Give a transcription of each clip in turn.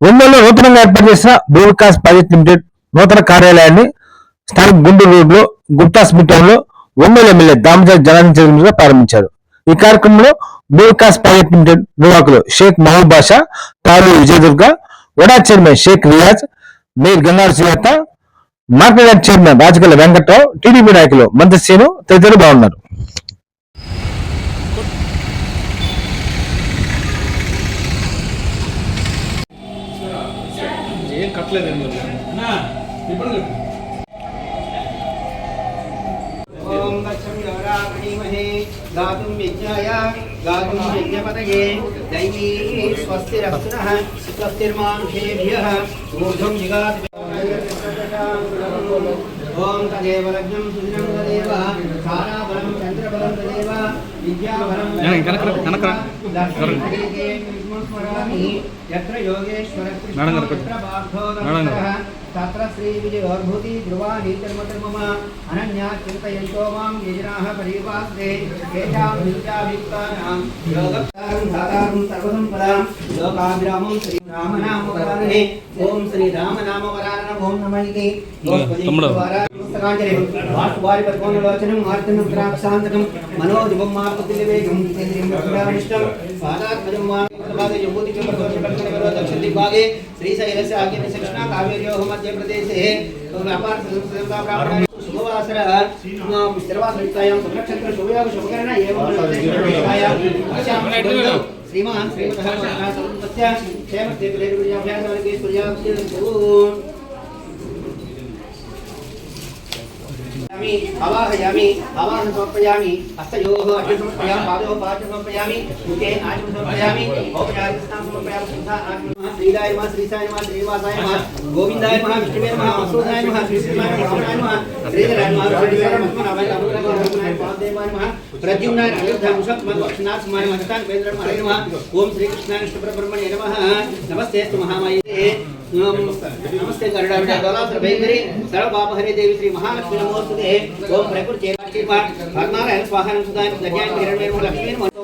ఒంగోలులో నూతనంగా ఏర్పాటు చేసిన భూ వికాస్ ప్రాజెక్ట్ లిమిటెడ్ నూతన కార్యాలయాన్ని స్థానిక గుంటూరు రోడ్లో గుప్తా స్మిటంలో ఒంగోలు ఎమ్మెల్యే దామచర్ జనార్దన్ ప్రారంభించారు. ఈ కార్యక్రమంలో భూ వికాస్ ప్రాజెక్ట్ లిమిటెడ్ నిర్వాహకులు షేక్ మహబూబ్ బాషా తారు Vijayadurga vada chairman Sheikh Riyaz mayor Gangaru Sujatha market chairman Rajakalla Venkatrao TDP నాయకులు మంత్రిశ్రీను తదితరులు బాగున్నారు. ఏం కట్టలేదు ఓం దక్షం యోరామణీమహే గాతుం యజ్ఞాయ గాతుం యజ్ఞపతయే దైవీ స్వస్తిరస్తునః స్వస్తిర్మానుషేభ్యः ఊర్ధ్వం జిగాత్ ఓం తదేవ లగ్నం సుదినం తదేవ సారాబలం చంద్రబలం తదేవ విద్యాబలం యా, కనకరా, కనకరా. లక్ష్మీపతికే స్మరామి యత్ర యోగేశ్వర మేడం గారు, కృష్ణ పార్థో మేడం గారు. దక్షः తత్ర శ్రీ విజయోర్భూతి ధ్రువాణి ధర్మధర్మమ అనన్యా చింతయంతో మాం యజనాః పరిపాస్తే తేషాం విద్యాభియుక్తానాం యోగప్తారం ధాతారం సర్వసంపదాం లోకాభిరామం శ్రీ రామనామవరాననే ఓం శ్రీ రామనామవరాన ఓం నమః ఇతి తమ్ముడు. పుస్తకాంజలి వారి పద్మలోచనం మార్తనం ద్రాక్షాంతకం మనోజువం మార్పుతివేగం కేంద్రీయం వృక్షావిష్టం పాదాత్మజం उत्तरभागे यमुदिकमर्दोषकल्पने वरो दक्षिण दिग्भागे। श्रीशैलस्य आग्नेय दक्षिणा कावेर्योः मध्यप्रदेशे तो व्यापार संस्कृता ब्राह्मण शुभवासरः सर्वासृतायां सुरक्षत्र शुभयोग शुभकरण एवं श्रीमान् श्रीमतः सर्वस्य क्षेमस्ते क्लेरुर्याभ्यासवर्गे सूर्याभ्यासं यामि अवाहयामि, अवाहं समर्पयामि, हस्तयोः अर्घ्यं समर्पयामि पादयोः पादं समर्पयामि मुखे नाट्यं समर्पयामि औपचारिकस्नानं समर्पयामि सुधा आत्मा श्रीदाय नमः श्रीसाय नमः श्रीनिवासाय नमः, गोविन्दाय नमः विष्णुवे नमः मसूदाय नमः श्रीकृष्णाय नमः रामाय नमः ప్రద్యుమ్నాయ ఓం శ్రీకృష్ణానిష్టబ్రహ్మణ్య నమ. నమస్తే మహామయే నమస్తే గరుడావిడ గోలాసుర భైంకరి సర్వపాపహరి దేవి శ్రీ మహాలక్ష్మి నమోస్తుతే ఓం ప్రకృతి పద్నారాయణ స్వాహానం సుధాని గజాని లక్ష్మీ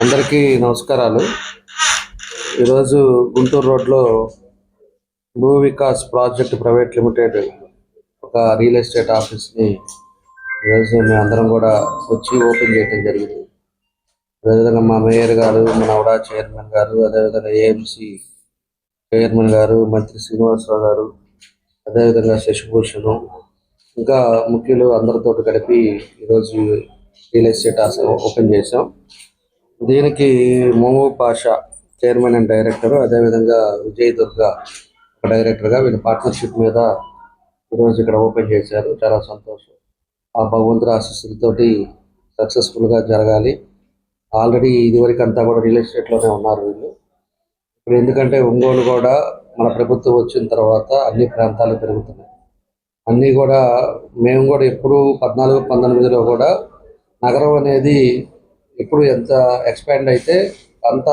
అందరికీ నమస్కారాలు. ఈరోజు గుంటూరు రోడ్లో Bhu Vikas project private limited ఒక రియల్ ఎస్టేట్ ఆఫీస్ని ఈరోజు మేము అందరం కూడా వచ్చి ఓపెన్ చేయడం జరిగింది. అదేవిధంగా మా మేయర్ గారు మన అవడా చైర్మన్ గారు అదేవిధంగా ఏఎంసీ చైర్మన్ గారు మంత్రి శ్రీనివాసరావు గారు అదేవిధంగా శశిభూషణ్ ఇంకా ముఖ్యులు అందరితో కలిపి ఈరోజు రియల్ ఎస్టేట్ ఆఫీస్ ఓపెన్ చేసాం దీనికి Momo Pasha chairman and director అదేవిధంగా విజయ్ దుర్గా ఒక డైరెక్టర్గా వీళ్ళ పార్ట్నర్షిప్ మీద ఈరోజు ఇక్కడ ఓపెన్ చేశారు. చాలా సంతోషం. ఆ భగవంతుడి ఆశీస్సులతోటి సక్సెస్ఫుల్గా జరగాలి. ఆల్రెడీ ఇదివరకు అంతా కూడా రియల్ ఎస్టేట్లోనే ఉన్నారు వీళ్ళు. ఇప్పుడు ఎందుకంటే ఒంగోలు కూడా మన ప్రభుత్వం వచ్చిన తర్వాత అన్ని ప్రాంతాలు పెరుగుతున్నాయి. అన్నీ కూడా మేము కూడా ఎప్పుడు పద్నాలుగు పంతొమ్మిదిలో కూడా నగరం అనేది ఎప్పుడు ఎంత ఎక్స్పాండ్ అయితే అంత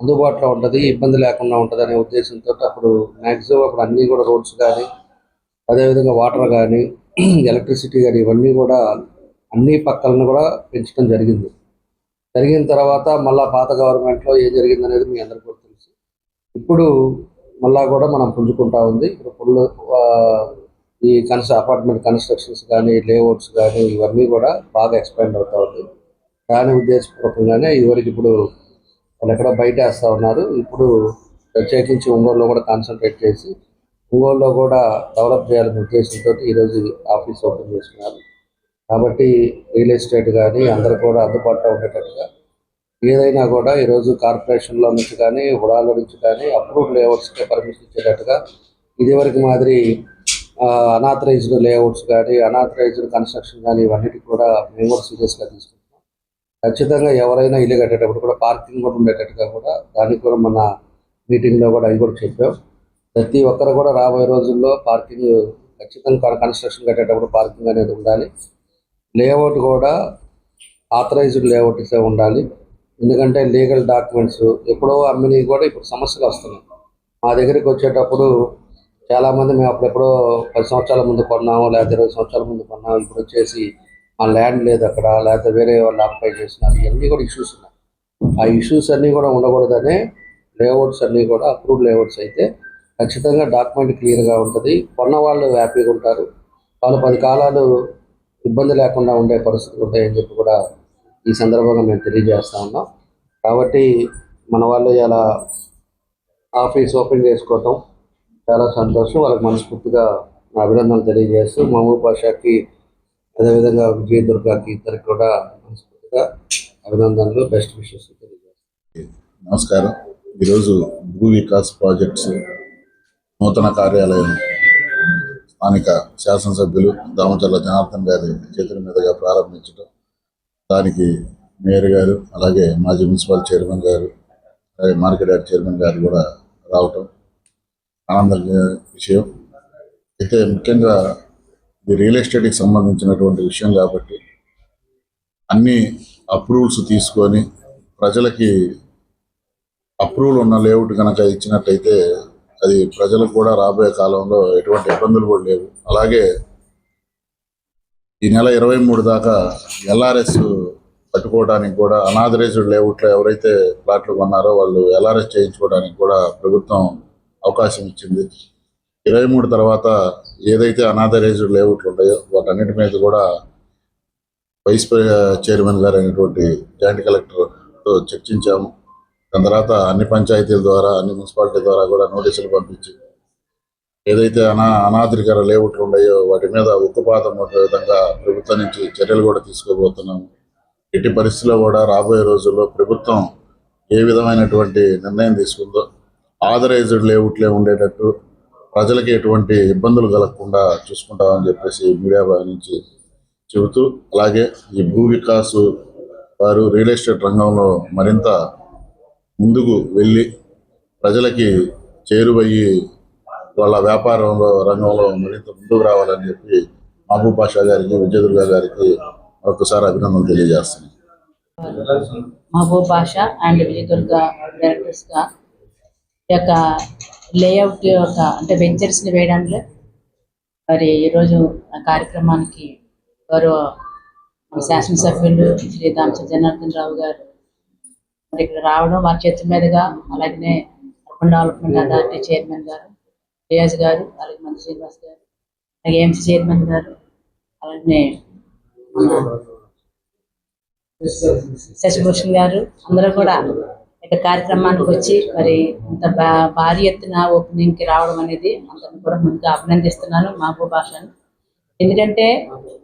అందుబాటులో ఉంటుంది ఇబ్బంది లేకుండా ఉంటుంది అనే ఉద్దేశంతో అప్పుడు మ్యాక్సిమం అప్పుడు అన్నీ కూడా రోడ్స్ కానీ అదేవిధంగా వాటర్ కానీ ఎలక్ట్రిసిటీ కానీ ఇవన్నీ కూడా అన్ని పక్కలను కూడా పెంచడం జరిగింది. జరిగిన తర్వాత మళ్ళా పాత గవర్నమెంట్లో ఏం జరిగింది అనేది మీ అందరికీ కూడా తెలుసు. ఇప్పుడు మళ్ళా కూడా మనం పుంజుకుంటా ఉంది. ఇప్పుడు ఫుల్ ఈ కన్స్ అపార్ట్మెంట్ కన్స్ట్రక్షన్స్ కానీ లేఅవుట్స్ కానీ ఇవన్నీ కూడా బాగా ఎక్స్పాండ్ అవుతా ఉంది. దాని ఉద్దేశపూర్వకంగానే ఇదివరకు ఇప్పుడు వాళ్ళు ఎక్కడ బయట వేస్తూ ఉన్నారు. ఇప్పుడు ప్రత్యేకించి ఒంగోలులో కూడా కాన్సన్ట్రేట్ చేసి ఒంగోలులో కూడా డెవలప్ చేయాలనే ఉద్దేశంతో ఈరోజు ఆఫీస్ ఓపెన్ చేస్తున్నారు. కాబట్టి రియల్ ఎస్టేట్ కానీ అందరూ కూడా అందుబాటులో ఉండేటట్టుగా ఏదైనా కూడా ఈరోజు కార్పొరేషన్లో నుంచి కానీ హుడాల నుంచి కానీ అప్రూవ్డ్ లేఅవుట్స్కి పర్మిషన్ ఇచ్చేటట్టుగా ఇదివరకు మాదిరి అనాథరైజ్డ్ లేఅవుట్స్ కానీ అనాథరైజ్డ్ కన్స్ట్రక్షన్ కానీ ఇవన్నిటి కూడా మేము కూడా సీరియస్గా తీసుకుంటున్నాం. ఖచ్చితంగా ఎవరైనా ఇల్లు కట్టేటప్పుడు కూడా పార్కింగ్ కూడా ఉండేటట్టుగా కూడా దానికి కూడా మన మీటింగ్లో కూడా అది కూడా చెప్పాం. ప్రతి ఒక్కరు కూడా రాబోయే రోజుల్లో పార్కింగ్ ఖచ్చితంగా కన్స్ట్రక్షన్ కట్టేటప్పుడు పార్కింగ్ అనేది ఉండాలి. లేఅవుట్ కూడా ఆథరైజ్డ్ లేఅవుట్సే ఉండాలి. ఎందుకంటే లీగల్ డాక్యుమెంట్స్ ఎప్పుడో అమ్మినవి కూడా ఇప్పుడు సమస్యలు వస్తున్నాయి. మా దగ్గరికి వచ్చేటప్పుడు చాలామంది మేము అప్పుడెప్పుడో పది సంవత్సరాల ముందు కొన్నాము లేకపోతే ఇరవై సంవత్సరాల ముందు కొన్నాము. ఇప్పుడు వచ్చేసి ఆ ల్యాండ్ లేదు అక్కడ లేకపోతే వేరే వాళ్ళు ఆక్యుపై చేస్తున్నారు. ఇవన్నీ కూడా ఇష్యూస్ ఉన్నాయి. ఆ ఇష్యూస్ అన్నీ కూడా ఉండకూడదనే లేఅవుట్స్ అన్నీ కూడా అప్రూవ్డ్ లేఅవుట్స్ అయితే ఖచ్చితంగా డాక్యుమెంట్ క్లియర్గా ఉంటుంది. కొన్న వాళ్ళు హ్యాపీగా ఉంటారు. వాళ్ళు పది కాలాలు ఇబ్బంది లేకుండా ఉండే పరిస్థితులు ఉంటాయని చెప్పి కూడా ఈ సందర్భంగా మేము తెలియజేస్తా ఉన్నాం. కాబట్టి మన వాళ్ళు ఇలా ఆఫీస్ ఓపెన్ చేసుకోవటం చాలా సంతోషం. వాళ్ళకి మనస్ఫూర్తిగా అభినందనలు తెలియజేస్తూ మహబూబ్ పాషాకి అదేవిధంగా విజయ దుర్గాకి ఇద్దరికి కూడా మనస్ఫూర్తిగా అభినందనలు బెస్ట్ విషెస్ తెలియజేస్తాం నమస్కారం. ఈరోజు భూ వికాస్ ప్రాజెక్ట్స్ నూతన కార్యాలయం స్థానిక శాసనసభ్యులు దామచర్ల జనార్దన్ గారి చేతుల మీదుగా ప్రారంభించడం దానికి మేయర్ గారు అలాగే మాజీ మున్సిపల్ చైర్మన్ గారు అలాగే మార్కెట్ యార్డ్ చైర్మన్ గారు కూడా రావటం. ఆనంద విషయం. అయితే ముఖ్యంగా ఇది రియల్ ఎస్టేట్కి సంబంధించినటువంటి విషయం కాబట్టి అన్ని అప్రూవల్స్ తీసుకొని ప్రజలకి అప్రూవల్ ఉన్న లేఅవుట్ కనుక ఇచ్చినట్టయితే అది ప్రజలకు కూడా రాబోయే కాలంలో ఎటువంటి ఇబ్బందులు కూడా లేవు. అలాగే ఈ నెల ఇరవై మూడు దాకా ఎల్ఆర్ఎస్ పట్టుకోవడానికి కూడా అనాథరైజ్డ్ లేఅవుట్లో ఎవరైతే ప్లాట్లు కొన్నారో వాళ్ళు ఎల్ఆర్ఎస్ చేయించుకోవడానికి కూడా ప్రభుత్వం అవకాశం ఇచ్చింది. ఇరవై మూడు తర్వాత ఏదైతే అనాథరైజ్డ్ లేఅవుట్లు ఉంటాయో వాటన్నిటి మీద కూడా వైస్ చైర్మన్ గారు అయినటువంటి జాయింట్ కలెక్టర్తో చర్చించాము. దాని తర్వాత అన్ని పంచాయతీల ద్వారా అన్ని మున్సిపాలిటీ ద్వారా కూడా నోటీసులు పంపించి ఏదైతే అనా అనాథరికర లేఅవుట్లు ఉన్నాయో వాటి మీద ఉక్కుపాతం విధంగా ప్రభుత్వం నుంచి చర్యలు కూడా తీసుకోబోతున్నాము. ఎట్టి పరిస్థితుల్లో కూడా రాబోయే రోజుల్లో ప్రభుత్వం ఏ విధమైనటువంటి నిర్ణయం తీసుకుందో ఆథరైజ్డ్ లేఅవుట్లే ఉండేటట్టు ప్రజలకి ఎటువంటి ఇబ్బందులు కలగకుండా చూసుకుంటామని చెప్పేసి మీడియా నుంచి చెబుతూ అలాగే ఈ భూ వికాస్ వారు రియల్ ఎస్టేట్ రంగంలో మరింత ముందుకు వెళ్ళి ప్రజలకి చేరువయ్యి వాళ్ళ వ్యాపారంలో రంగంలో మరింత ముందుకు రావాలని చెప్పి మహబూబ్ బాషా గారికి విజయదుర్గ గారికి ఒక్కసారి అభినందనలు తెలియజేస్తున్నాను. మహబూబ్ బాషా అండ్ విజయదుర్గ డైరెక్టర్స్గా యొక్క లేఅవుట్ యొక్క అంటే వెంచర్స్ని వేయడంలో మరి ఈరోజు ఆ కార్యక్రమానికి గౌరవ మన శాసనసభ్యులు శ్రీ దామచ జనార్దన్ రావు గారు మరి ఇక్కడ రావడం వారి చేతుల మీదుగా అలాగనే అర్బన్ డెవలప్మెంట్ అథారిటీ చైర్మన్ గారు రియాజ్ గారు అలాగే మంత్రి శ్రీనివాస్ గారు అలాగే ఏఎంసీ చైర్మన్ గారు అలాగే శశిభూషణ్ గారు అందరూ కూడా కార్యక్రమానికి వచ్చి మరి ఇంత భారీ ఎత్తున ఓపెనింగ్కి రావడం అనేది అందరిని కూడా ముందుగా అభినందిస్తున్నాను మహబూబ్ భాషను ఎందుకంటే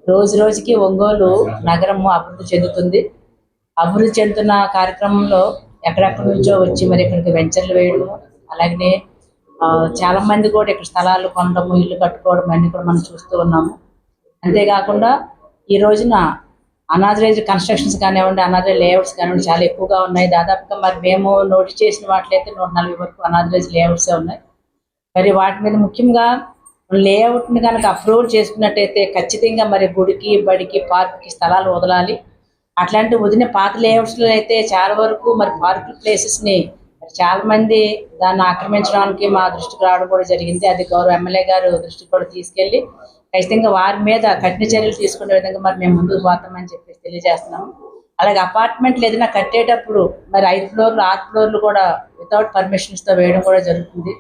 రోజు రోజుకి ఒంగోలు నగరము అభివృద్ధి చెందుతుంది. అభివృద్ధి చెందుతున్న కార్యక్రమంలో ఎక్కడెక్కడి నుంచో వచ్చి మరి ఇక్కడికి వెంచర్లు వేయడము అలాగే చాలా మంది కూడా ఇక్కడ స్థలాలు కొనడము ఇల్లు కట్టుకోవడం అన్ని కూడా మనం చూస్తూ ఉన్నాము. అంతేకాకుండా ఈ రోజున అనాథరైజ్డ్ కన్స్ట్రక్షన్స్ కానివ్వండి అనాథరైజ్ లేఅవుట్స్ కానివ్వండి చాలా ఎక్కువగా ఉన్నాయి. దాదాపుగా మరి మేము నోటీస్ చేసిన వాటిలో నూట నలభై వరకు అనాథరైజ్ లేఅవుట్సే ఉన్నాయి. మరి వాటి మీద ముఖ్యంగా లేఅవుట్ని కనుక అప్రూవల్ చేసుకున్నట్టయితే ఖచ్చితంగా మరి గుడికి బడికి పార్క్కి స్థలాలు వదలాలి. అట్లాంటి వదిలిన పాత లేఅవుట్స్లో అయితే చాలా వరకు మరి పార్క్ ప్లేసెస్ని మరి చాలా మంది దాన్ని ఆక్రమించడానికి మా దృష్టికి రావడం కూడా జరిగింది. అది గౌరవ ఎమ్మెల్యే గారు దృష్టికి కూడా తీసుకెళ్ళి ఖచ్చితంగా వారి మీద కఠిన చర్యలు తీసుకునే విధంగా మరి మేము ముందుకు పోతామని చెప్పేసి తెలియజేస్తున్నాము. అలాగే అపార్ట్మెంట్లు ఏదైనా కట్టేటప్పుడు మరి ఐదు ఫ్లోర్లు ఆరు ఫ్లోర్లు కూడా వితౌట్ పర్మిషన్స్తో వేయడం కూడా జరుగుతుంది.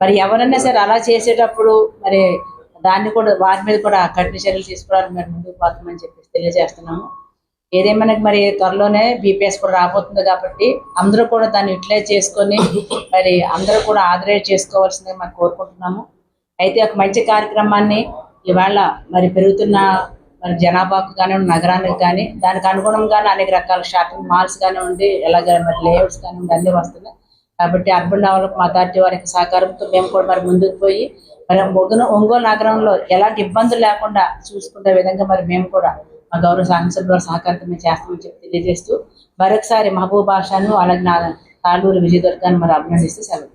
మరి ఎవరైనా సరే అలా చేసేటప్పుడు మరి దాన్ని కూడా వారి మీద కూడా కఠిన చర్యలు తీసుకోవాలని మరి ముందుకు పోతామని చెప్పేసి తెలియజేస్తున్నాము. ఏదేమైనా మరి త్వరలోనే బీపీఎస్ కూడా రాబోతుంది కాబట్టి అందరూ కూడా దాన్ని యూటిలైజ్ చేసుకొని మరి అందరూ కూడా ఆదరేట్ చేసుకోవాల్సిందిగా మనం కోరుకుంటున్నాము. అయితే ఒక మంచి కార్యక్రమాన్ని ఇవాళ మరి పెరుగుతున్న మరి జనాభాకు కానివ్వండి నగరానికి కానీ దానికి అనుగుణంగానే అనేక రకాల షాపింగ్ మాల్స్ కానివ్వండి ఎలాగ మరి లేఅవుట్స్ కానివ్వండి అన్నీ వస్తున్నాయి. కాబట్టి అర్బన్ డెవలప్మెంట్ అథారిటీ వారి సహకారంతో మేము కూడా మరి ముందుకు పోయి మరి ఒగ్గున ఒంగోలు నగరంలో ఎలాంటి ఇబ్బందులు లేకుండా చూసుకునే విధంగా మరి మేము కూడా మా గౌరవ శాసనసభ్యుల సహకారంతో మేము చేస్తామని చెప్పి తెలియజేస్తూ మరొకసారి మహబూబ్ భాషను అలాగే నా తాళూరు విజయదుర్గాన్ని మరి అభినందిస్తూ సెలవు